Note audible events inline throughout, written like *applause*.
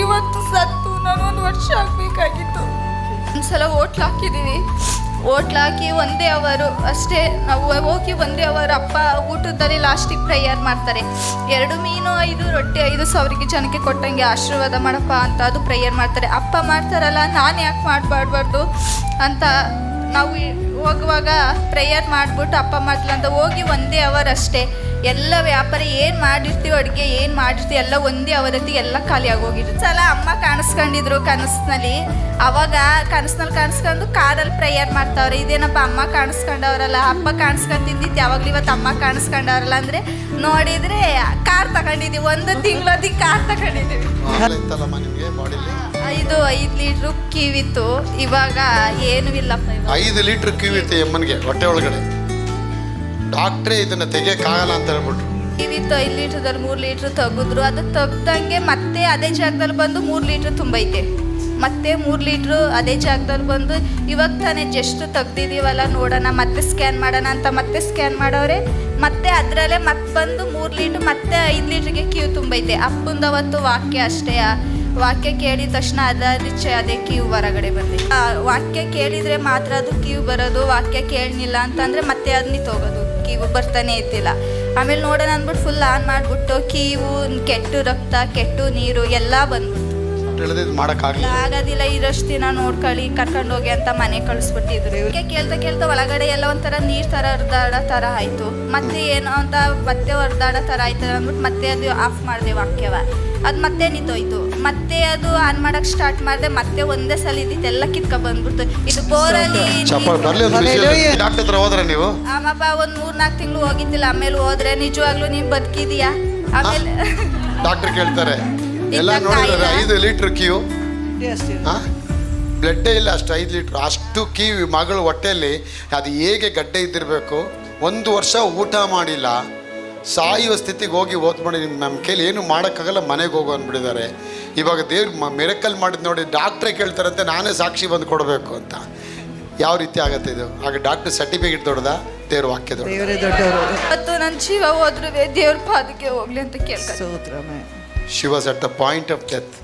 ಇವತ್ತು ಸತ್ತು ನಾನು ಒಂದು ವರ್ಷ ಆಗಬೇಕಾಗಿತ್ತು. ಒಂದ್ಸಲ ಹೋಟ್ಲ್ ಹಾಕಿದ್ದೀವಿ ಹೋಟ್ಲ್ ಹಾಕಿ ಒಂದೇ ಅವರು, ಅಷ್ಟೇ, ನಾವು ಹೋಗಿ ಒಂದೇ ಅವರು ಅಪ್ಪ ಊಟದಲ್ಲಿ ಲಾಸ್ಟಿಗೆ ಪ್ರೇಯರ್ ಮಾಡ್ತಾರೆ. ಎರಡು ಮೀನು, ಐದು ರೊಟ್ಟಿ, ಐದು ಸಾವಿರಕ್ಕೆ ಜನಕ್ಕೆ ಕೊಟ್ಟಂಗೆ ಆಶೀರ್ವಾದ ಮಾಡಪ್ಪ ಅಂತ ಅದು ಪ್ರೇಯರ್ ಮಾಡ್ತಾರೆ. ಅಪ್ಪ ಮಾಡ್ತಾರಲ್ಲ, ನಾನು ಯಾಕೆ ಮಾಡಬಾರ್ಬಾರ್ದು ಅಂತ ನಾವು ಹೋಗುವಾಗ ಪ್ರೇಯರ್ ಮಾಡಿಬಿಟ್ಟು ಅಪ್ಪ ಮಾಡ್ಲಂತ ಹೋಗಿ ಒಂದೇ ಅವರ್ ಅಷ್ಟೇ ಎಲ್ಲ ವ್ಯಾಪಾರ ಏನು ಮಾಡಿರ್ತೀವಿ ಅಡುಗೆ ಏನು ಮಾಡಿರ್ತೀವಿ ಎಲ್ಲ ಒಂದೇ ಅವರತ್ತಿ ಎಲ್ಲ ಖಾಲಿ ಆಗೋಗಿದ್ರು ಸಲ ಅಮ್ಮ ಕಾಣಿಸ್ಕೊಂಡಿದ್ರು ಕನಸಿನಲ್ಲಿ. ಅವಾಗ ಕನಸಿನಲ್ಲಿ ಕಾಣಿಸ್ಕೊಂಡು ಕಾರಲ್ಲಿ ಪ್ರೇಯರ್ ಮಾಡ್ತಾವ್ರೆ. ಇದೇನಪ್ಪ ಅಮ್ಮ ಕಾಣಿಸ್ಕೊಂಡವ್ರಲ್ಲ ಅಪ್ಪ ಕಾಣಿಸ್ಕೊಂತಿದ್ದಿತ್ತು ಯಾವಾಗಲೂ ಇವತ್ತು ಅಮ್ಮ ಕಾಣಿಸ್ಕೊಂಡವ್ರಲ್ಲ ಅಂದರೆ ನೋಡಿದರೆ ಕಾರ್ ತಗೊಂಡಿದ್ದೀವಿ. ಒಂದು ತಿಂಗಳೊತ್ತಿಗೆ ಕಾರ್ ತಗೊಂಡಿದ್ದೀವಿ. ಇದು ಐದು ಐದು ಲೀಟ್ರು ಕಿವಿತ್ತು. ಇವಾಗ ಏನೂ ಇಲ್ಲಪ್ಪ ಐದು ಲೀಟ್ರ್ ಕಿವಿತ್ತು ಇತ್ತು ಎಮ್ಮನಿಗೆ ಹೊಟ್ಟೆ ಒಳಗಡೆ. ಡಾಕ್ಟ್ರೇ ಇದನ್ನ ತೆಗಿಯಕ್ಕಾಗಲ್ಲ ಅಂತ ಹೇಳ್ಬಿಟ್ರು. ಇವಿತ್ತು ಐದು ಲೀಟ್ರದಲ್ಲಿ ಮೂರು ಲೀಟ್ರ್ ತೆಗೆದ್ರು. ಅದು ತೆಗ್ದಂಗೆ ಮತ್ತೆ ಅದೇ ಜಾಗದಲ್ಲಿ ಬಂದು ಮೂರು ಲೀಟ್ರ್ ತುಂಬೈತೆ. ಮತ್ತೆ ಮೂರು ಲೀಟ್ರು ಅದೇ ಜಾಗದಲ್ಲಿ ಬಂದು ಇವಾಗ ತಾನೇ ಜಸ್ಟ್ ತೆಗ್ದಿದ್ದೀವಲ್ಲ ನೋಡೋಣ, ಮತ್ತೆ ಸ್ಕ್ಯಾನ್ ಮಾಡೋಣ ಅಂತ ಮತ್ತೆ ಸ್ಕ್ಯಾನ್ ಮಾಡೋರೆ. ಮತ್ತೆ ಅದರಲ್ಲೇ ಮತ್ತೆ ಬಂದು ಮೂರು ಲೀಟ್ರ್, ಮತ್ತೆ ಐದು ಲೀಟ್ರಿಗೆ ಕ್ಯೂ ತುಂಬೈತೆ. ಅಪ್ಪಂದ ಅವತ್ತು ವಾಕ್ಯ ಅಷ್ಟೇ. ವಾಕ್ಯ ಕೇಳಿದ ತಕ್ಷಣ ಅದರಿಚೆ ಅದೇ ಕ್ಯೂ ಹೊರಗಡೆ ಬಂದಿದೆ ವಾಕ್ಯ ಕೇಳಿದರೆ ಮಾತ್ರ ಅದು ಕ್ಯೂ ಬರೋದು, ವಾಕ್ಯ ಕೇಳಲಿಲ್ಲ ಅಂತಂದರೆ ಮತ್ತೆ ಅದನ್ನ ಹೋಗೋದು ಕೀವು ಬರ್ತಾನೆ ಇದ್ದಿಲ್ಲ. ಆಮೇಲೆ ನೋಡೋಣ ಅಂದ್ಬಿಟ್ಟು ಫುಲ್ ಆನ್ ಮಾಡಿಬಿಟ್ಟು ಕೀವು ಕೆಟ್ಟು ರಕ್ತ ಕೆಟ್ಟು ನೀರು ಎಲ್ಲ ಬಂದ್ಬಿಟ್ಟು ಆಗೋದಿಲ್ಲ ಇರಷ್ಟು ದಿನ ನೋಡ್ಕೊಳ್ಳಿ ಕರ್ಕೊಂಡು ಹೋಗಿ ಅಂತ ಮನೆ ಕಳಿಸ್ಬಿಟ್ಟಿದ್ರು ಇವ್ರಿಗೆ ಕೇಳ್ತಾ ಕೇಳ್ತಾ ಒಳಗಡೆ ಎಲ್ಲ ಒಂಥರ ನೀರು ಥರ ಹರಿದಾಡೋ ಥರ ಆಯಿತು. ಮತ್ತೆ ಏನೋ ಅಂತ ಮತ್ತೆ ಹೊರ್ದಾಡೋ ಥರ ಆಯ್ತು ಅಂದ್ಬಿಟ್ಟು ಮತ್ತೆ ಅದು ಆಫ್ ಮಾಡಿದೆ ವಾಕ್ಯವ. ಅದು ಮತ್ತೆ ನಿಂತೋಯ್ತು. ಮತ್ತೆ ಅದು ಆನ್ ಮಾಡಕ್ ಸ್ಟಾರ್ಟ್ ಮಾಡಿದೆ ಮತ್ತೆ ಒಂದೇ ಸಲ ಇದ್ದಿದ್ದೆಲ್ಲ ಕಿತ್ಕ ಬಂದ್ಬಿಡ್ತು ಇದು ಬೋರಲ್ಲಿ ಬರ್ಲಿ ಒಂದು. ಡಾಕ್ಟರ್ ಹತ್ರ ಹೋದ್ರೆ ನೀವು? ಆಮಪ್ಪ ಒಂದು ಮೂರು ನಾಲ್ಕು ತಿಂಗಳು ಹೋಗಿದ್ದಿಲ್ಲ. ಆಮೇಲೆ ಹೋದ್ರೆ ನಿಜವಾಗ್ಲೂ ನೀನ್ ಬದುಕಿದೀಯಾ? ಆಮೇಲೆ ಡಾಕ್ಟರ್ ಕೇಳ್ತಾರೆ. ಎಲ್ಲ ನೋಡಿದ್ರೆ? ಐದು ಲೀಟ್ರ್ ಕ್ಯೂ ಅಷ್ಟೇ ಹಾ ಬ್ಲಡ್ಡೇ ಇಲ್ಲ ಅಷ್ಟು ಐದು ಲೀಟ್ರ್ ಅಷ್ಟು ಕಿವಿ ಮಗಳು ಹೊಟ್ಟೆಯಲ್ಲಿ. ಅದು ಹೇಗೆ ಗಡ್ಡೆ ಇದ್ದಿರಬೇಕು? ಒಂದು ವರ್ಷ ಊಟ ಮಾಡಿಲ್ಲ. ಸಾಯುವ ಸ್ಥಿತಿಗೆ ಹೋಗಿ ಓದ್ಬಿಡಿ ನಿಮ್ಮ ನಮ್ಮ ಕೈಲಿ ಏನು ಮಾಡೋಕ್ಕಾಗಲ್ಲ ಮನೆಗೆ ಹೋಗು ಅಂದ್ಬಿಟ್ಟಿದ್ದಾರೆ. ಇವಾಗ ದೇವ್ರು ಮೆರಕಲ್ ಮಾಡಿದ್ ನೋಡಿ ಡಾಕ್ಟ್ರೇ ಕೇಳ್ತಾರಂತೆ ನಾನೇ ಸಾಕ್ಷಿ ಬಂದು ಕೊಡಬೇಕು ಅಂತ. ಯಾವ ರೀತಿ ಆಗತ್ತೆ ಇದು? ಆಗ ಡಾಕ್ಟರ್ ಸರ್ಟಿಫಿಕೇಟ್ ದೊಡ್ಡದ ದೇವ್ರ ವಾಕ್ಯ ದೊಡ್ಡ ದೇವರೇ ದೊಡ್ಡವರು. ಇವತ್ತು ನನ್ನ ಜೀವ ಹೋದ್ರು ದೇವ್ರ ಪಾದಕ್ಕೆ ಹೋಗ್ಲಿ ಅಂತ ಕೇಳ್ತಾರೆ. Shiva she was at the point of death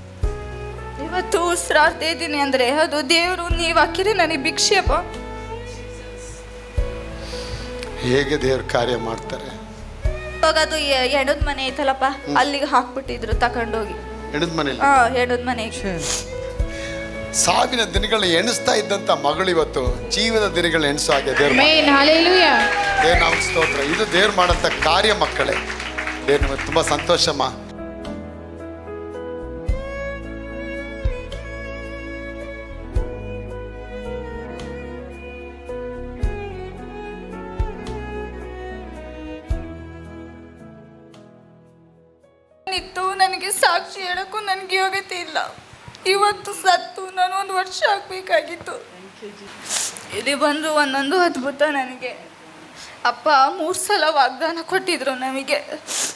ಇವತ್ತು ಉಸಿರಾಡ್ತಾ ಇದ್ದೀನಿ ಅಂದ್ರೆ ಅದು ದೇವರು ನೀವು ಹಾಕಿದ್ರೆ ನನಗೆ ಭಿಕ್ಷೆಪ ಹೇಗೆ ದೇವ್ರ ಕಾರ್ಯ ಮಾಡ್ತಾರೆ? ಇವಾಗ ಅದು ಹೆಣದ ಮನೆ ಐತಲ್ಲಪ್ಪ ಅಲ್ಲಿಗೆ ಹಾಕ್ಬಿಟ್ಟಿದ್ರು ತಕೊಂಡೋಗಿ. ಹೆಣದ ಮನೇಲಿ ಹಾ ಹೆಣದ ಮನೆಗೆ ಛೇ. ಸಾವಿನ ದಿನಗಳನ್ನ ಎಣಿಸ್ತಾ ಇದ್ದಂತ ಮಗಳು ಇವತ್ತು ಜೀವನ ದಿನಗಳನ್ನ ಎಣಿಸೋ ಹಾಗೆ ದೇವ್ರ. ದೇವ್ರ ನಾಮ ಸ್ತೋತ್ರ. ಇದು ದೇವ್ರು ಮಾಡಂತ ಕಾರ್ಯ ಮಕ್ಕಳೇ. ದೇವ್ರ ತುಂಬ ಸಂತೋಷಮ್ಮ ಸಾಕ್ಷಿ ಹೇಳಕ್ಕೂ ನನಗೆ ಯೋಗ್ಯತೆ ಇಲ್ಲ. ಇವತ್ತು ಸತ್ತು, ನಾನು ಒಂದು ವರ್ಷ ಆಗಬೇಕಾಗಿತ್ತು. ಇಲ್ಲಿ ಬಂದು ಒಂದೊಂದು ಅದ್ಭುತ ನನಗೆ. ಅಪ್ಪ, ಮೂರು ಸಲ ವಾಗ್ದಾನ ಕೊಟ್ಟಿದ್ರು ನಮಗೆ.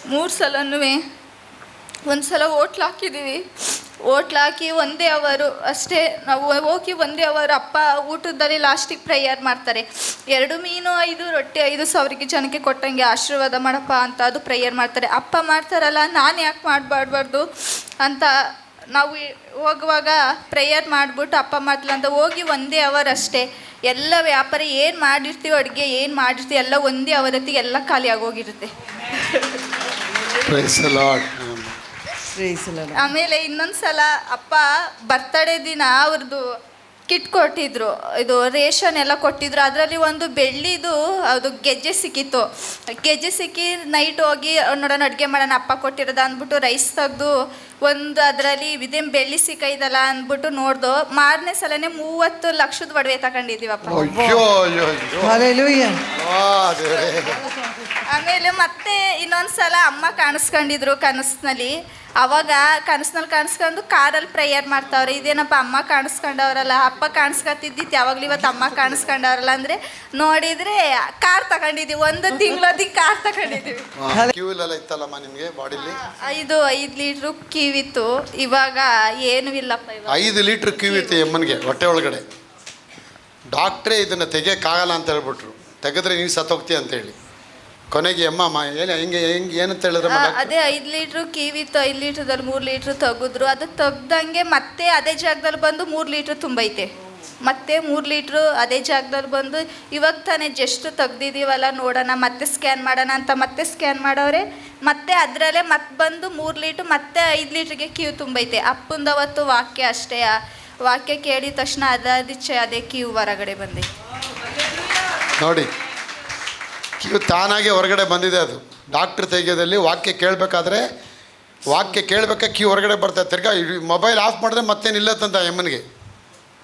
ಮೂರು ಸಲನೂ ಒಂದು ಸಲ ಓಟ್ಲ್ ಹಾಕಿದ್ದೀವಿ ಹಾಕಿ ಒಂದೇ ಅವರು ಅಷ್ಟೇ, ನಾವು ಹೋಗಿ ಒಂದೇ ಅವರು ಅಪ್ಪ ಊಟದಲ್ಲಿ ಲಾಸ್ಟಿಗೆ ಪ್ರೇಯರ್ ಮಾಡ್ತಾರೆ. ಎರಡು ಮೀನು, ಐದು ರೊಟ್ಟಿ, ಐದು ಸಾವಿರಕ್ಕೆ ಜನಕ್ಕೆ ಕೊಟ್ಟಂಗೆ ಆಶೀರ್ವಾದ ಮಾಡಪ್ಪ ಅಂತ ಅದು ಪ್ರೇಯರ್ ಮಾಡ್ತಾರೆ. ಅಪ್ಪ ಮಾಡ್ತಾರಲ್ಲ, ನಾನು ಯಾಕೆ ಮಾಡಬಾರ್ಬಾರ್ದು ಅಂತ ನಾವು ಹೋಗುವಾಗ ಪ್ರೇಯರ್ ಮಾಡಿಬಿಟ್ಟು ಅಪ್ಪ ಮಾಡ್ತಿಲ್ಲ ಅಂತ ಹೋಗಿ ಒಂದೇ ಅವರ್ ಅಷ್ಟೇ. ಎಲ್ಲ ವ್ಯಾಪಾರ ಏನು ಮಾಡಿರ್ತೀವಿ ಅಡುಗೆ, ಏನು ಮಾಡಿರ್ತೀವಿ ಎಲ್ಲ ಒಂದೇ ಅವರತ್ತಿಗೆ ಎಲ್ಲ ಖಾಲಿ ಆಗೋಗಿರುತ್ತೆ. ಆಮೇಲೆ ಇನ್ನೊಂದ್ಸಲ ಅಪ್ಪ ಬರ್ತಡೇ ದಿನ ಅವ್ರದ್ದು ಕಿಟ್ ಕೊಟ್ಟಿದ್ರು. ಇದು ರೇಷನ್ ಎಲ್ಲ ಕೊಟ್ಟಿದ್ರು. ಅದರಲ್ಲಿ ಒಂದು ಬೆಳ್ಳಿದು ಅದು ಗೆಜ್ಜೆ ಸಿಕ್ಕಿತ್ತು. ಗೆಜ್ಜೆ ಸಿಕ್ಕಿ ನೈಟ್ ಹೋಗಿ ನೋಡೋಣ ಅಡುಗೆ ಮಾಡೋಣ ಅಪ್ಪ ಕೊಟ್ಟಿರೋದ ಅಂದ್ಬಿಟ್ಟು ರೈಸ್ ತೆಗೆದು ಒಂದು ಅದರಲ್ಲಿ ಇದೇನು ಬೆಳ್ಳಿ ಸಿಕ್ಕೈದಲ್ಲ ಅಂದ್ಬಿಟ್ಟು ನೋಡ್ದು. ಮಾರನೇ ಸಲನೇ ಮೂವತ್ತು ಲಕ್ಷದ ಒಡವೆ ತಗೊಂಡಿದ್ದೀವಪ್ಪ. ಆಮೇಲೆ ಮತ್ತೆ ಇನ್ನೊಂದ್ಸಲ ಅಮ್ಮ ಕಾಣಿಸ್ಕೊಂಡಿದ್ರು ಕನಸಿನಲ್ಲಿ. ಅವಾಗ ಕನಸಿನಲ್ಲಿ ಕಾಣಿಸ್ಕೊಂಡು ಕಾರಲ್ಲಿ ಪ್ರೇಯರ್ ಮಾಡ್ತಾವ್ರೆ. ಇದೇನಪ್ಪ ಅಮ್ಮ ಕಾಣಿಸ್ಕೊಂಡವ್ರಲ್ಲ ಅಪ್ಪ ಕಾಣಿಸ್ಕೊತಿದ್ದಿತ್ತು ಯಾವಾಗಲೂ ಇವತ್ತು ಅಮ್ಮ ಕಾಣಿಸ್ಕೊಂಡವ್ರಲ್ಲ ಅಂದರೆ ನೋಡಿದರೆ ಕಾರ್ ತಗೊಂಡಿದ್ದೀವಿ ಒಂದು ತಿಂಗಳೊತ್ತಿಗೆ ಕಾರ್ ತಗೊಂಡಿದ್ದೀವಿ. ಇತ್ತಲ್ಲಮ್ಮ ನಿಮಗೆ ಬಾಡಿಲಿ? ಐದು ಐದು ಲೀಟ್ರು ಕಿವಿತ್ತು ಇವಾಗ ಏನೂ ಇಲ್ಲಪ್ಪ ಇವಾಗ. ಐದು ಲೀಟ್ರ್ ಕಿವಿತ್ತು ಇತ್ತು ಎಮ್ಮನಿಗೆ ಹೊಟ್ಟೆ ಒಳಗಡೆ. ಡಾಕ್ಟ್ರೇ ಇದನ್ನು ತೆಗಿಯೋಕ್ಕಾಗಲ್ಲ ಅಂತ ಹೇಳ್ಬಿಟ್ರು. ತೆಗೆದ್ರೆ ನೀವು ಸತ್ತೋಗ್ತೀಯ ಅಂತೇಳಿ ಕೊನೆಗೆ ಅಮ್ಮ ಏನು ಹೆಂಗೆ ಹೆಂಗೆ ಏನಂತ ಹೇಳಿದ್ರಮ್ಮ ಆ? ಅದೇ ಐದು ಲೀಟ್ರು ಕಿವಿತ್ತು ಐದು ಲೀಟ್ರದಲ್ಲಿ ಮೂರು ಲೀಟ್ರ್ ತೆಗೆದ್ರು. ಅದು ತೆಗ್ದಂಗೆ ಮತ್ತೆ ಅದೇ ಜಾಗದಲ್ಲಿ ಬಂದು ಮೂರು ಲೀಟ್ರ್ ತುಂಬೈತೆ. ಮತ್ತೆ ಮೂರು ಲೀಟ್ರು ಅದೇ ಜಾಗದಲ್ಲಿ ಬಂದು ಇವಾಗ ತಾನೇ ಜಸ್ಟ್ ತೆಗ್ದಿದ್ದೀವಲ್ಲ ನೋಡೋಣ ಮತ್ತೆ ಸ್ಕ್ಯಾನ್ ಮಾಡೋಣ ಅಂತ ಮತ್ತೆ ಸ್ಕ್ಯಾನ್ ಮಾಡೋರೆ. ಮತ್ತೆ ಅದರಲ್ಲೇ ಮತ್ತೆ ಬಂದು ಮೂರು ಲೀಟ್ರ್ ಮತ್ತೆ ಐದು ಲೀಟ್ರಿಗೆ ಕ್ಯೂ ತುಂಬೈತೆ. ಅಪ್ಪಂದವತ್ತು ವಾಕ್ಯ ಅಷ್ಟೇ ಆ ವಾಕ್ಯ ಕೇಳಿದ ತಕ್ಷಣ ಅದಾದಿಚ್ಛೆ ಅದೇ ಕ್ಯೂ ಹೊರಗಡೆ ಬಂದೈತೆ. ನೋಡಿ ಕ್ಯೂ ತಾನಾಗೆ ಹೊರಗಡೆ ಬಂದಿದೆ ಅದು. ಡಾಕ್ಟ್ರ್ ತೆಗೆಯೋದಲ್ಲಿ ವಾಕ್ಯ ಕೇಳಬೇಕಾದ್ರೆ ವಾಕ್ಯ ಕೇಳಬೇಕಾ ಕ್ಯೂ ಹೊರಗಡೆ ಬರ್ತಾ ತಿರ್ಗಾ ಮೊಬೈಲ್ ಆಫ್ ಮಾಡಿದ್ರೆ ಮತ್ತೆ ನಿಲ್ಲತ್ತಂತ ಎಮ್ಮನಿಗೆ.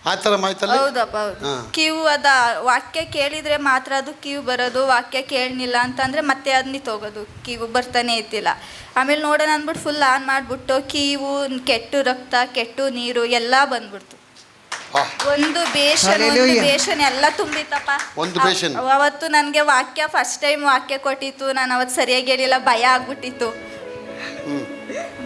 ಆ ಥರ ಮಾಯ್ತಲ್ಲ ಹೌದಪ್ಪ ಹೌದು. ಹಾ. ಅದ ವಾಕ್ಯ ಕೇಳಿದ್ರೆ ಮಾತ್ರ ಅದು ಕ್ಯೂ ಬರೋದು ವಾಕ್ಯ ಕೇಳಲಿಲ್ಲ ಅಂತಂದ್ರೆ ಮತ್ತೆ ಅದನ್ನೇ ನಿಂತೋಗೋದು ಕ್ಯೂ ಬರ್ತಾನೆ ಇತ್ತಿಲ್ಲ ಆಮೇಲೆ ನೋಡೋಣ ಅಂದ್ಬಿಟ್ಟು ಫುಲ್ ಆನ್ ಮಾಡಿಬಿಟ್ಟು ಕೀವು ಕೆಟ್ಟು ರಕ್ತ ಕೆಟ್ಟು ನೀರು ಎಲ್ಲ ಬಂದ್ಬಿಡ್ತು. ಒಂದು ಬೇಷನ್ ಒಂದು Hallelujah. ಬೇಷನ್ ಎಲ್ಲ ತುಂಬಿತ್ತಪ್ಪ. ಒಂದು ಬೇಷನ್? ಅವ್- ಅವತ್ತು ನನಗೆ ವಾಕ್ಯ ಫಸ್ಟ್ ಟೈಮ್ ವಾಕ್ಯ ಕೊಟ್ಟಿತ್ತು. ನಾನು ಅವತ್ತು ಸರಿಯಾಗಿ ಹೇಳಿಲ್ಲ ಭಯ ಆಗ್ಬಿಟ್ಟಿತ್ತು.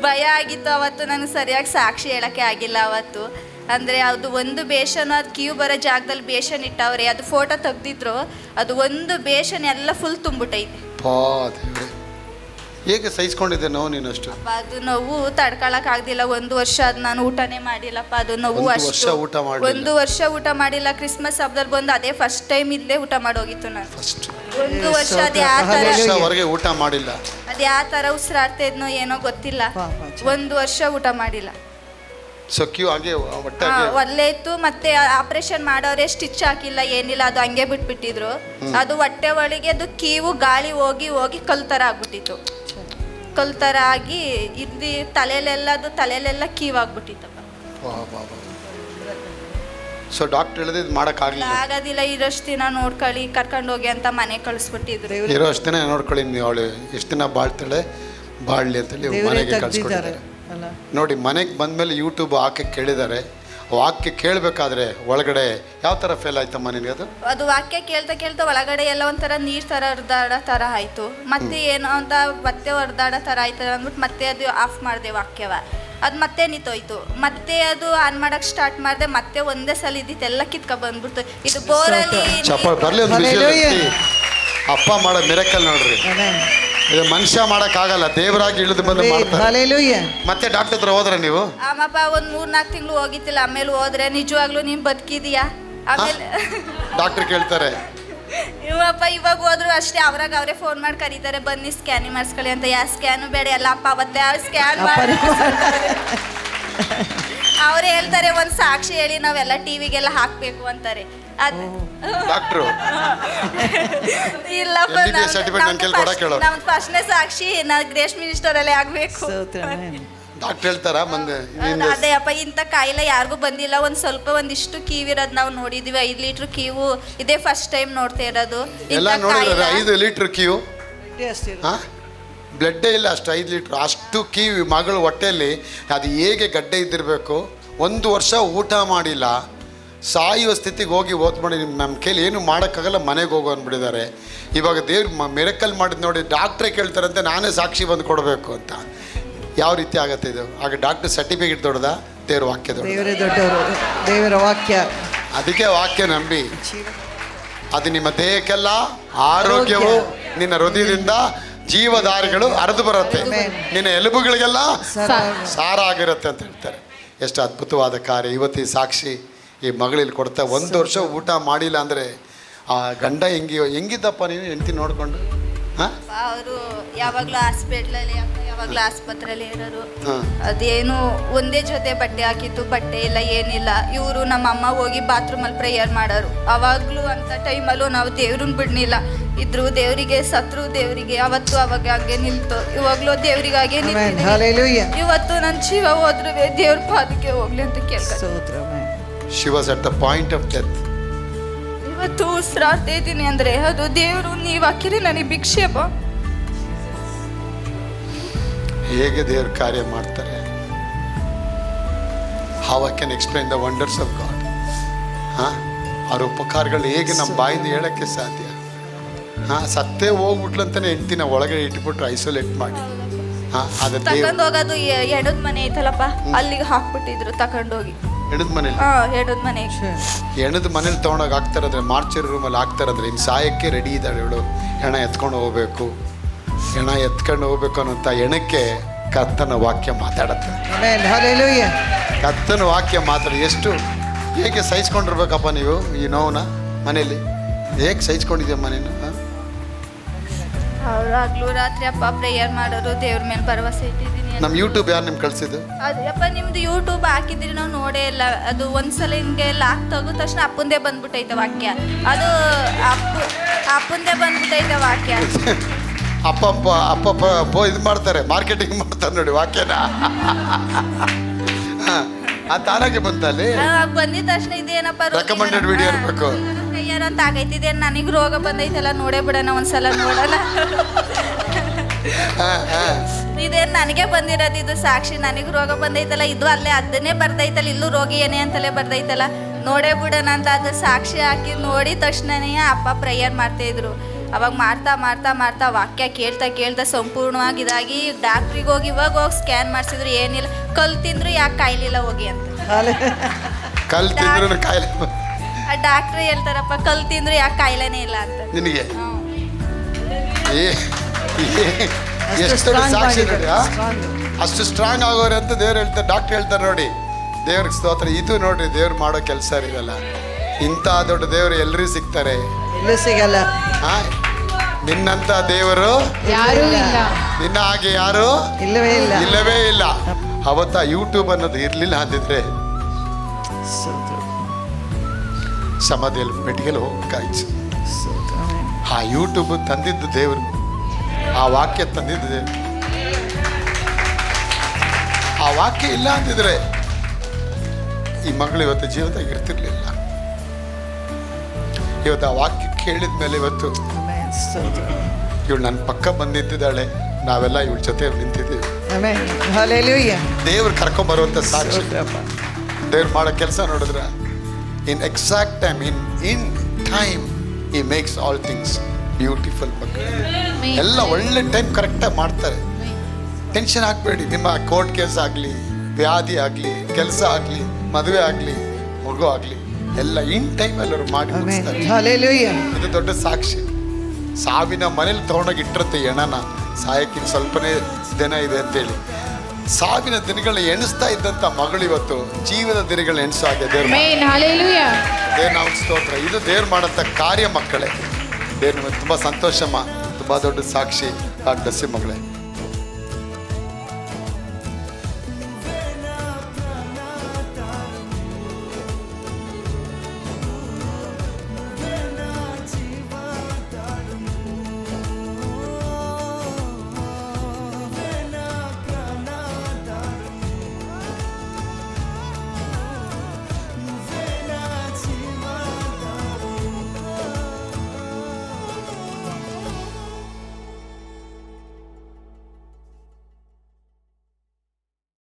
ಭಯ ಆಗಿತ್ತು ಅವತ್ತು ನನಗೆ ಸರಿಯಾಗಿ ಸಾಕ್ಷಿ ಹೇಳಕ್ಕೆ ಆಗಿಲ್ಲ ಅವತ್ತು. ಅಂದರೆ ಅದು ಒಂದು ಬೇಷನ್ ಅದು ಕ್ಯೂ ಬರೋ ಜಾಗದಲ್ಲಿ ಬೇಷನ್ ಇಟ್ಟವ್ರೆ ಅದು ಫೋಟೋ ತೆಗ್ದಿದ್ರು ಅದು ಒಂದು ಬೇಷನ್ ಎಲ್ಲ ಫುಲ್ ತುಂಬಿಟ್ಟೈತೆ. ಪಾ ದೇವ್ರೆ. ಹೇಗೆ ಸಹಿಸ್ಕೊಂಡಿದ್ದೆ ನೋವು ನೀನಷ್ಟು ಅಪ್ಪ ಅದು ನೋವು ತಡ್ಕೊಳಕ್ ಆಗ್ದಿಲ್ಲ. ಒಂದು ವರ್ಷ ಅದು ನಾನು ಊಟನೇ ಮಾಡಿಲ್ಲಪ್ಪ ಅದು ನೋವು ಒಂದು ಅಷ್ಟು. ವರ್ಷ ಊಟ ಮಾಡ್ಲಿಲ್ಲ. ಒಂದು ವರ್ಷ ಊಟ ಮಾಡಿಲ್ಲ. ಕ್ರಿಸ್ಮಸ್ ಹಬ್ಬದಲ್ಲಿ ಬಂದು ಅದೇ ಫಸ್ಟ್ ಟೈಮ್ ಇಲ್ಲೇ ಊಟ ಮಾಡೋಗಿತ್ತು ನಾನು. ಫಸ್ಟ್ ಒಂದು ವರ್ಷ ಅದು. ಯಾವ ಥರ. ಊಟ ಮಾಡಿಲ್ಲ. ಅದು ಯಾವ ಥರ ಉಸಿರಾಡ್ತಾ ಇದ್ನೋ ಏನೋ ಗೊತ್ತಿಲ್ಲ. ಪಾಪ. ಒಂದು ವರ್ಷ ಊಟ ಮಾಡಿಲ್ಲ. ಸೊ ಕ್ಯೂ ಹಾಗೆ ಹಾ, ಒಟ್ಟಾಗೆ ಒಳ್ಳೆ ಇತ್ತು. ಮತ್ತೆ ಆಪರೇಷನ್ ಮಾಡೋರೆ ಸ್ಟಿಚ್ ಹಾಕಿಲ್ಲ ಏನಿಲ್ಲ ಅದು ಹಂಗೆ ಬಿಟ್ಬಿಟ್ಟಿದ್ರು. ಅದು ಹೊಟ್ಟೆ ಒಳಗೆ ಅದು ಕೀವು ಗಾಳಿ ಹೋಗಿ ಹೋಗಿ ಕಲ್ ಥರ ಆಗ್ಬಿಟ್ಟಿತ್ತು ಕಲ್ ಥರ ಆಗಿ ಇಲ್ಲಿ ತಲೆಯಲ್ಲೆಲ್ಲ ಅದು ತಲೆಲೆಲ್ಲ ಕೀವ್ ಆಗ್ಬಿಟ್ಟಿತ್ತಪ್ಪ ಸೊ ಡಾಕ್ಟರ್ ಮಾಡಕ ಮಾಡೋಕ್ಕಾಗಲಿಲ್ಲ. ಆಗೋದಿಲ್ಲ ಇರೋಷ್ಟು ದಿನ ನೋಡ್ಕೊಳ್ಳಿ ಕರ್ಕೊಂಡು ಹೋಗಿ ಅಂತ ಮನೆ ಕಳಿಸ್ಬಿಟ್ಟಿದ್ರು ಇರೋಷ್ಟು ಇರೋ ಅಷ್ಟು ದಿನ ನೋಡ್ಕೊಳ್ಳಿ ನೀವು ಅವಳು ಎಷ್ಟು ದಿನ ಬಾಳ್ತಾಳೆ ಬಾಳ್ಲಿ ಅಂತೇಳಿ ಮನೆಗೆ ಕಳ್ಸ್ಕೊಟ್ಟಿದ್ದಾರೆ. ನೋಡಿ ಮನೆಗೆ ಬಂದಮೇಲೆ ಯೂಟ್ಯೂಬ್ ಹಾಕಿ ಕೇಳಿದ್ದಾರೆ. ವಾಕ್ಯ ಕೇಳಬೇಕಾದ್ರೆ ಒಳಗಡೆ ಯಾವ ಥರ ಫೇಲ್ ಆಯ್ತಮ್ಮ ನಿನಗೆ ಅದು? ಅದು ವಾಕ್ಯ ಕೇಳ್ತಾ ಕೇಳ್ತಾ ಒಳಗಡೆ ಎಲ್ಲ ಒಂಥರ ನೀರ್ ತರ ಹರಿದಾಡೋ ತರ ಆಯ್ತು. ಮತ್ತೆ ಏನೋ ಅಂತ ಮತ್ತೆ ಹೊರ್ದಾಡೋ ತರ ಆಯ್ತದ ಅಂದ್ಬಿಟ್ಟು ಮತ್ತೆ ಅದು ಆಫ್ ಮಾಡಿದೆ ವಾಕ್ಯವ. ಅದು ಮತ್ತೆ ನಿಂತೋಯ್ತು. ಮತ್ತೆ ಅದು ಆನ್ ಮಾಡಕ್ ಸ್ಟಾರ್ಟ್ ಮಾಡಿದೆ ಮತ್ತೆ ಒಂದೇ ಸಲ ಇದ್ದಿತ್ತೆಲ್ಲ ಕಿತ್ಕೊ ಬಂದ್ಬಿಡ್ತು. ಇದು ಬೋರಲ್ಲಿ ಚಪ್ಪ ಬರಲಿ ಒಂದು ವಿಷಯ Hallelujah. ಅಪ್ಪ ಮಾಡೋ ಮಿರಕಲ್ ನೋಡ್ರಿ. ಇದು ಮನುಷ್ಯ ಮಾಡೋಕ್ಕಾಗಲ್ಲ ದೇವರಾಗಿ ಇಳಿದು ಬಂದು ಮಾಡ್ತಾರೆ. ಮತ್ತೆ ಡಾಕ್ಟರ್ ಹತ್ರ ಹೋದ್ರೆ ನೀವು? ಆಮಪ್ಪ ಒಂದ್ ಮೂರ್ ನಾಲ್ಕು ತಿಂಗಳು ಹೋಗಿತ್ತಿಲ್ಲ ಆಮೇಲೆ ಹೋದ್ರೆ ನಿಜವಾಗ್ಲೂ ನೀನ್ ಬದುಕಿದೀಯಾ? ಆಮೇಲೆ ಡಾಕ್ಟರ್ ಕೇಳ್ತಾರೆ. *laughs* ಇವಪ್ಪ ಇವಾಗ ಹೋದ್ರು ಅಷ್ಟೇ ಅವ್ರಾಗ ಅವರೇ ಫೋನ್ ಮಾಡಿ ಕರೀತಾರೆ ಬನ್ನಿ ಸ್ಕ್ಯಾನಿಂಗ್ ಮಾಡಿಸ್ಕೊಳ್ಳಿ ಅಂತ. ಯಾವ ಸ್ಕ್ಯಾನು ಬೇಡ ಎಲ್ಲ ಅಪ್ಪ ಅವತ್ತೆ ಸ್ಕ್ಯಾನ್ ಮಾಡಿ. *laughs* ಅವ್ರು ಹೇಳ್ತಾರೆ ಒಂದ್ ಸಾಕ್ಷಿ ಹೇಳಿ ನಾವೆಲ್ಲ ಟಿವಿಗೆಲ್ಲ ಹಾಕ್ಬೇಕು ಅಂತಾರೆ. ಅದ್ ಡಾಕ್ಟ್ರು. *laughs* ಇಲ್ಲಪ್ಪ MBBS certificate ನನ್ ಕೈಲಿ ಕೊಡಕ್ಕೆ ಹೇಳೋರು. ನಮ್ದು ಫಸ್ಟ್ನೇ ಸಾಕ್ಷಿ ನಾ ಗ್ರೇಸ್ ಮಿನಿಸ್ಟರ್ ಅಲ್ಲೇ ಆಗ್ಬೇಕು ಸ್ತೋತ್ರ. ಡಾಕ್ಟರ್ ಹೇಳ್ತಾರ? ಅದೇ ಅಪ್ಪ ಇಂಥ ಕಾಯಿಲೆ ಯಾರಿಗೂ ಬಂದಿಲ್ಲ. ಒಂದ್ ಸ್ವಲ್ಪ ಒಂದಿಷ್ಟು ಇರೋದ್ ನಾವು ನೋಡಿದೀವಿ. ಐದ್ ಲೀಟರ್ ಕೀವು. ಇದೇ ಫಸ್ಟ್ ಟೈಮ್ ನೋಡ್ತಾ ಇರೋದು. ಇಂಥ ಎಲ್ಲ ನೋಡಿದ್ರೆ ಕಾಯಿಲೆ- ಐದು ಲೀಟರ್ ಕ್ಯೂ ಅಷ್ಟೇ ಇರು. ಹಾಂ? ಬ್ಲಡ್ಡೇ ಇಲ್ಲ ಅಷ್ಟು ಐದು ಲೀಟ್ರ್. ಅಷ್ಟು ಕಿವಿ ಮಗಳು ಹೊಟ್ಟೆಯಲ್ಲಿ ಅದು ಹೇಗೆ ಗಡ್ಡೆ ಇದ್ದಿರಬೇಕು ಒಂದು ವರ್ಷ ಊಟ ಮಾಡಿಲ್ಲ ಸಾಯುವ ಸ್ಥಿತಿಗೆ ಹೋಗಿ ಓದ್ ಮಾಡಿ ನಮ್ಮ ಕೈಲಿ ಏನು ಮಾಡೋಕ್ಕಾಗಲ್ಲ ಮನೆಗೆ ಹೋಗೋ ಅಂದ್ಬಿಟ್ಟಿದ್ದಾರೆ. ಇವಾಗ ದೇವ್ರು ಮಿರಕಲ್ ಮಾಡಿದ್ ನೋಡಿ ಡಾಕ್ಟ್ರೇ ಕೇಳ್ತಾರಂತೆ ನಾನೇ ಸಾಕ್ಷಿ ಬಂದು ಕೊಡಬೇಕು ಅಂತ. ಯಾವ ರೀತಿ ಆಗತ್ತೆ ಇದು? ಆಗ ಡಾಕ್ಟರ್ ಸರ್ಟಿಫಿಕೇಟ್ ದೊಡ್ಡದ? ದೇವ್ರ ವಾಕ್ಯ ದೇವರೇ ದೊಡ್ಡವರು ದೇವರ ವಾಕ್ಯ. ಅದಕ್ಕೆ ವಾಕ್ಯ ನಂಬಿ. ಅದು ನಿಮ್ಮ ದೇಹಕ್ಕೆಲ್ಲ ಆರೋಗ್ಯವು ನಿನ್ನ ಹೃದಯದಿಂದ ಜೀವಧಾರಿಗಳು ಹರಿದು ಬರುತ್ತೆ. ನಿನ್ನ ಎಲುಬುಗಳಿಗೆಲ್ಲ ಸಾರಾಗಿರುತ್ತೆ. ಸಾರ ಆಗಿರುತ್ತೆ ಅಂತ ಹೇಳ್ತಾರೆ. ಎಷ್ಟು ಅದ್ಭುತವಾದ ಕಾರ್ಯ. ಇವತ್ತು ಈ ಸಾಕ್ಷಿ ಈ ಮಗಳಲ್ಲಿ ಕೊಡ್ತಾ ಒಂದು ವರ್ಷ ಊಟ ಮಾಡಿಲ್ಲ ಅಂದರೆ ಆ ಗಂಡ ಹೆಂಗಿಯೋ ಹೆಂಗಿದ್ದಪ್ಪ ನೀನು ಹೆಂಡ್ತಿ ನೋಡಿಕೊಂಡು? ಹಾಂ? ಅವರು ಯಾವಾಗಲೂ ಹಾಸ್ಪಿಟ್ಲಲ್ಲಿ ಯಾವಾಗ್ಲೂ ಆಸ್ಪತ್ರೆಯಲ್ಲಿ ಇರೋರು. ಅದೇನು ಒಂದೇ ಜೊತೆ ಬಟ್ಟೆ ಹಾಕಿತ್ತು ಬಟ್ಟೆ ಇಲ್ಲ ಏನಿಲ್ಲ. ಇವರು ನಮ್ಮ ಅಮ್ಮ ಹೋಗಿ ಬಾತ್ರೂಮಲ್ಲಿ ಪ್ರೇಯರ್ ಮಾಡೋರು. ಅವಾಗ್ಲೂ ಅಂತ ಟೈಮಲ್ಲೂ ನಾವು ದೇವ್ರನ್ನ ಬಿಡ್ನಿಲ್ಲ ಇದ್ರು ದೇವರಿಗೆ ಸತ್ರು ದೇವರಿಗೆ ಅವತ್ತು ಅವಾಗ ಹಾಗೆ ನಿಂತು ಇವಾಗ್ಲೂ ದೇವರಿಗಾಗೆ ಇವತ್ತು ನನ್ನ ಜೀವ ಹೋದ್ರು ದೇವ್ರ ಪಾದಕ್ಕೆ ಹೋಗ್ಲಿ ಅಂತ ಕೇಳ್ಕೊಂಡು. She was at the point of death ಇವತ್ತು ಉಸಿರಾಡ್ತಾ ಇದ್ದೀನಿ ಅಂದ್ರೆ ಅದು ದೇವರು ನೀವು ಹಾಕಿರಿ ನನಗೆ ಭಿಕ್ಷೆಪ್ಪ ಹೇಗೆ ದೇವ್ರ ಕಾರ್ಯ ಮಾಡ್ತಾರೆ. How I can explain the wonders of God ಹಾಂ? ಅವ್ರ ಉಪಕಾರಗಳು ಹೇಗೆ ನಮ್ಮ ಬಾಯಿಂದ ಹೇಳಕ್ಕೆ ಸಾಧ್ಯ? ಹಾಂ? ಸತ್ತೇ ಹೋಗ್ಬಿಟ್ಲಂತಾನೆ ಹೆಂಡ್ತಿನ ಒಳಗಡೆ ಇಟ್ಬಿಟ್ರು ಐಸೋಲೇಟ್ ಮಾಡಿ. ಹಾಂ? ಅದು ತಗೊಂಡು ಹೋಗೋದು ಎಡದ ಮನೆ ಐತಲ್ಲಪ್ಪ? ಅಲ್ಲಿಗೆ ಹಾಕ್ಬಿಟ್ಟಿದ್ರು ತಗೊಂಡೋಗಿ ಹೆಣದ ಮನೇಲಿ? ಹೆಣದ ಮನೇಲಿ ತೊಗೊಂಡೋಗಿ ಹಾಕ್ತಾರಂದ್ರೆ ಮಾರ್ಚರ್ ರೂಮಲ್ಲಿ ಹಾಕ್ತಾರಂದ್ರೆ ಇನ್ನು ಸಾಯಕ್ಕೆ ರೆಡಿ ಇದ್ದಾಳೆ ಹೆಣ ಎತ್ಕೊಂಡು ಹೋಗ್ಬೇಕು. ಹೆಣ ಎತ್ಕೊಂಡು ಹೋಗ್ಬೇಕು ಅನ್ನೋಂಥ ಹೆಣಕ್ಕೆ ಕತ್ತನ ವಾಕ್ಯ ಮಾತಾಡತ್ತೆ. ಕತ್ತನ ವಾಕ್ಯ ಮಾತಾಡಿ ಎಷ್ಟು ಹೇಗೆ ಸಹಿಸ್ಕೊಂಡಿರ್ಬೇಕಪ್ಪ ನೀವು ಈ ನೋವನ್ನ ಮನೇಲಿ ಹೇಗೆ ಸಹಿಸ್ಕೊಂಡಿದ್ಯಮ್ಮ ಮನೇನ? ಹ? ಅವ್ರು ಹಗ್ಲು ರಾತ್ರಿ ಅಪ್ಪ ಪ್ರೇಯರ್ ಮಾಡೋರು ದೇವ್ರ ಮೇಲೆ ಭರವಸೆ ಇಟ್ಟಿದ್ದೀನಿ ನಮ್ಮ ಯೂಟ್ಯೂಬ್ ಯಾರು ನಿಮ್ಗೆ ಕಳಿಸಿದ್ದು? ಅಪ್ಪ ನಿಮ್ದು ಯೂಟ್ಯೂಬ್ ಹಾಕಿದ್ರಿ ನಾವು ನೋಡೇ ಇಲ್ಲ. ಅದು ಒಂದ್ಸಲ ಹಿಂಗೆ ಲಾಕ್ ತೆಗೆದ ತಕ್ಷಣ ಅಪ್ಪಂದೇ ಬಂದ್ಬಿಟ್ಟೈತೆ ವಾಕ್ಯ. ಅದು ಅಪ್ಪ ಅಪ್ಪಂದೇ ಬಂದ್ಬಿಟ್ಟೈತೆ ವಾಕ್ಯ. *laughs* ಅಪ್ಪ ಅಪ್ಪ ಅಪ್ಪ ಇದು ಮಾಡ್ತಾರೆ ಮಾರ್ಕೆಟಿಂಗ್ ಮಾಡ್ತಾರೆ ನೋಡಿ ವಾಕ್ಯನ. ಆ ತಾನಾಗೆ ಬಂತಲ್ಲಿ ಬಂದಿದ ತಕ್ಷಣ ಇದೇನಪ್ಪ ರೆಕಮೆಂಡೆಡ್ ವಿಡಿಯೋ ಇರ್ಬೇಕು. ಅಂತ ಆಗೈತಿ ಇದೇನು ನನಗೆ ರೋಗ ಬಂದೈತಲ್ಲ ನೋಡೇ ಬಿಡೋಣ ಒಂದ್ಸಲ ನೋಡೋಣ. ಇದೇನು ನನಗೆ ಬಂದಿರೋದು ಇದು ಸಾಕ್ಷಿ ನನಗೆ ರೋಗ ಬಂದೈತಲ್ಲ ಇದು ಅಲ್ಲೇ ಅದನ್ನೇ ಬರ್ದೈತಲ್ಲ ಇಲ್ಲೂ ರೋಗಿ ಏನೇ ಅಂತಲೇ ಬರ್ದೈತಲ್ಲ ನೋಡೇ ಬಿಡೋಣ ಅಂತ ಅದು ಸಾಕ್ಷಿ ಹಾಕಿ ನೋಡಿದ ತಕ್ಷಣನೇ ಅಪ್ಪ ಪ್ರೇಯರ್ ಮಾಡ್ತಾಯಿದ್ರು ಅವಾಗ ಮಾಡ್ತಾ ಮಾಡ್ತಾ ಮಾಡ್ತಾ ವಾಕ್ಯ ಕೇಳ್ತಾ ಕೇಳ್ತಾ ಸಂಪೂರ್ಣವಾಗಿ ಇದಾಗಿ ಡಾಕ್ಟ್ರಿಗೆ ಹೋಗಿ ಇವಾಗ ಹೋಗಿ ಸ್ಕ್ಯಾನ್ ಮಾಡಿಸಿದ್ರು ಏನಿಲ್ಲ. ಕಲ್ ತಿಂದ್ರು ಯಾಕೆ ಕಾಯ್ಲಿಲ್ಲ ಹೋಗಿ ಅಂತ. ಕಲ್. ತಿಂದ್ರು ಕಾಯಿಲೆ. ಆ ಡಾಕ್ಟ್ರ್ ಹೇಳ್ತಾರಪ್ಪ ಕಲ್ ತಿಂದ್ರು ಯಾಕೆ ಕಾಯಿಲೆನೇ ಇಲ್ಲ ಅಂತ. ನಿನಗೆ? ಎಷ್ಟು ಸಾಕ್ಷಿ ನೋಡಿ ಅಷ್ಟು ಸ್ಟ್ರಾಂಗ್ ಆಗೋರು ಅಂತ ದೇವ್ರು ಹೇಳ್ತಾರೆ ಡಾಕ್ಟರ್ ಹೇಳ್ತಾರೆ ನೋಡಿ. ದೇವ್ರಿಗೆ ಸ್ತೋತ್ರ ಇದು ನೋಡ್ರಿ ದೇವ್ರು ಮಾಡೋ ಕೆಲಸ ಇರಲ್ಲ ಇಂಥ ದೊಡ್ಡ ದೇವರು ಎಲ್ಲರೂ ಸಿಗ್ತಾರೆ. ಎಲ್ಲೂ ಸಿಗಲ್ಲ. ಆ? ನಿನ್ನಂಥ ದೇವರು ಯಾರೂ ಇಲ್ಲ. ನಿನ್ನ ಹಾಗೆ ಯಾರು? ಇಲ್ಲವೇ ಇಲ್ಲ. ಇಲ್ಲವೇ ಇಲ್ಲ. ಅವತ್ತ ಯೂಟ್ಯೂಬ್ ಅನ್ನೋದು ಇರಲಿಲ್ಲ ಅಂದಿದ್ರೆ. ಸ್ತೋತ್ರ, ಸಮಾಧಿಯಲ್ಲಿ ಮೆಟ್ಟಿಗೆಲ್ಲ ಹೋಗ್ಬೇಕಾಯ್ತು ಸ್ತೋತ್ರ, ಆಮೆನ್. ಆ ಯೂಟ್ಯೂಬ್ ತಂದಿದ್ದು ದೇವರು. ಆ ವಾಕ್ಯ ತಂದಿದ್ದು ದೇವರು. ಆ ವಾಕ್ಯ ಇಲ್ಲ ಅಂತಿದ್ರೆ ಈ ಮಗಳು ಇವತ್ತು ಜೀವನದಾಗ ಇರ್ತಿರ್ಲಿಲ್ಲ. ಇವತ್ತು ಆ ವಾಕ್ಯ ಕೇಳಿದ ಮೇಲೆ ಇವತ್ತು. ಇವಳು ನನ್ನ ಪಕ್ಕ ಬಂದು ನಿಂತಿದ್ದಾಳೆ ನಾವೆಲ್ಲ ಇವಳ ಜೊತೆ ನಿಂತಿದ್ದೀವಿ. ದೇವ್ರು ಕರ್ಕೊಂಬರುವಂಥ ಸಾಕ್ಷಿ. ದೇವ್ರು ಮಾಡೋ ಕೆಲಸ ನೋಡಿದ್ರ in exact time in in time he makes all things beautiful ಮಕ್ಕಳು. ಎಲ್ಲ ಒಳ್ಳೆ ಟೈಮ್ ಕರೆಕ್ಟಾಗಿ ಮಾಡ್ತಾರೆ. ಟೆನ್ಷನ್ ಹಾಕ್ಬೇಡಿ ನಿಮ್ಮ ಕೋರ್ಟ್ ಕೇಸ್ ಆಗಲಿ ವ್ಯಾಧಿ ಆಗಲಿ ಕೆಲಸ ಆಗಲಿ ಮದುವೆ ಆಗಲಿ ಮಗು ಆಗಲಿ. ಎಲ್ಲ ಇನ್ ಟೈಮ್ ಎಲ್ಲರೂ ಮಾಡಿ ಆಮೆನ್. ಮುಗಿಸ್ತಾರೆ. ಇದು ದೊಡ್ಡ ಸಾಕ್ಷಿ. ಸಾವಿನ ಮನೇಲಿ ತಗೊಂಡೋಗಿ ಇಟ್ಟಿರುತ್ತೆ ಎಣನ ಸಾಯಕ್ಕಿನ ಸ್ವಲ್ಪನೇ ದಿನ ಇದೆ ಅಂತೇಳಿ. ಸಾವಿನ ದಿನಗಳನ್ನ ಎಣಿಸ್ತಾ ಇದ್ದಂಥ ಮಗಳು ಇವತ್ತು. ಜೀವದ ದಿನಗಳನ್ನ ಎಣಿಸೋ ಹಾಗೆ ದೇವ್ರು ನಾವು ಸ್ತೋತ್ರ. ಇದು ದೇವ್ರು ಮಾಡೋಂಥ ಕಾರ್ಯ ಮಕ್ಕಳೇ. ದೇವ್ರ ತುಂಬ ಸಂತೋಷಮ್ಮ. ತುಂಬ ದೊಡ್ಡ ಸಾಕ್ಷಿ. ಆ ಡಸ್ಸಿ ಮಗಳೇ.